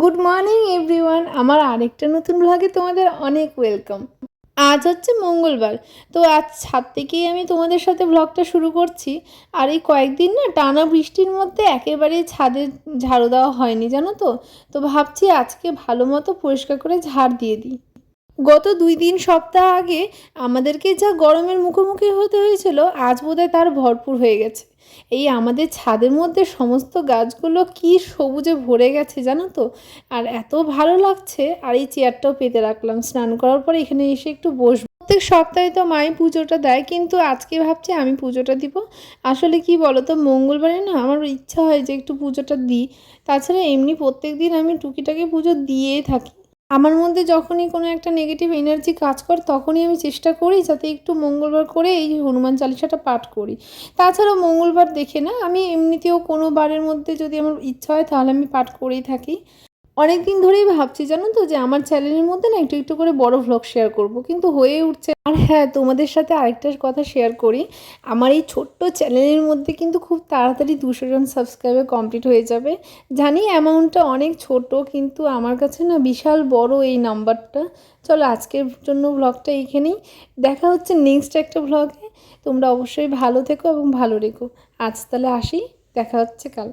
Good morning everyone আমার আরেকটা নতুন ব্লগে তোমাদের অনেক ওয়েলকাম আজ হচ্ছে মঙ্গলবার, তো আজ ছাদ থেকেই আমি তোমাদের সাথে ব্লগটা শুরু করছি। আর এই কয়েকদিন না টানা বৃষ্টির মধ্যে একেবারেই ছাদে ঝাড়ু দেওয়া হয়নি, জানো তো? তো ভাবছি আজকে ভালো মতো পরিষ্কার করে ঝাড় দিয়ে দিই। গত দুই তিন সপ্তাহ আগে আমাদেরকে যা গরমের মুখোমুখি হতে হয়েছিল, আজ বোধহয় তার ভরপুর হয়ে গেছে। এই আমাদের ছাদের মধ্যে সমস্ত গাছগুলো কি সবুজে ভরে গেছে জানো তো? আর এত ভালো লাগছে। আর এই চেয়ারটাও পেতে রাখলাম। স্নান করার পর এখানে এসে একটু বসবো। প্রত্যেক সপ্তাহে তো মাই পুজোটা দেয়, কিন্তু আজকে ভাবছি আমি পুজোটা দিব। আসলে কি বলো তো মঙ্গলবারে না আমার ইচ্ছা হয় যে একটু পুজোটা দিই। তাছাড়া এমনি প্রত্যেক দিন আমি টুকিটাকি পুজো দিয়েই থাকি। আমার মধ্যে যখনই কোনো একটা নেগেটিভ এনার্জি কাজ করে, তখনই আমি চেষ্টা করি যাতে একটু মঙ্গলবার করে এই হনুমান চালিসাটা পাঠ করি। তাছাড়াও মঙ্গলবার দেখে না, আমি এমনিতেও কোনো বারের মধ্যে যদি আমার ইচ্ছা হয় তাহলে আমি পাঠ করেই থাকি। অনেক দিন ধরেই ভাবছি, জানো তো, যে আমার চ্যানেলের মধ্যে না একটু একটু করে বড় ভ্লগ শেয়ার করব। কিন্তু হয়ে উঠছে আর হ্যাঁ তোমাদের সাথে আরেকটা কথা শেয়ার করি। আমার এই ছোট্ট চ্যানেলের মধ্যে কিন্তু খুব তাড়াতাড়ি দুশো জন সাবস্ক্রাইবার কমপ্লিট হয়ে যাবে। জানি অ্যামাউন্টটা অনেক ছোট, কিন্তু আমার কাছে না বিশাল বড় এই নাম্বারটা চলো আজকের জন্য ব্লগটা এইখানেই। দেখা হচ্ছে নেক্সট একটা ব্লগে তোমরা অবশ্যই ভালো থেকো এবং ভালো রেখো। আজ তাহলে আসি, দেখা হচ্ছে কাল।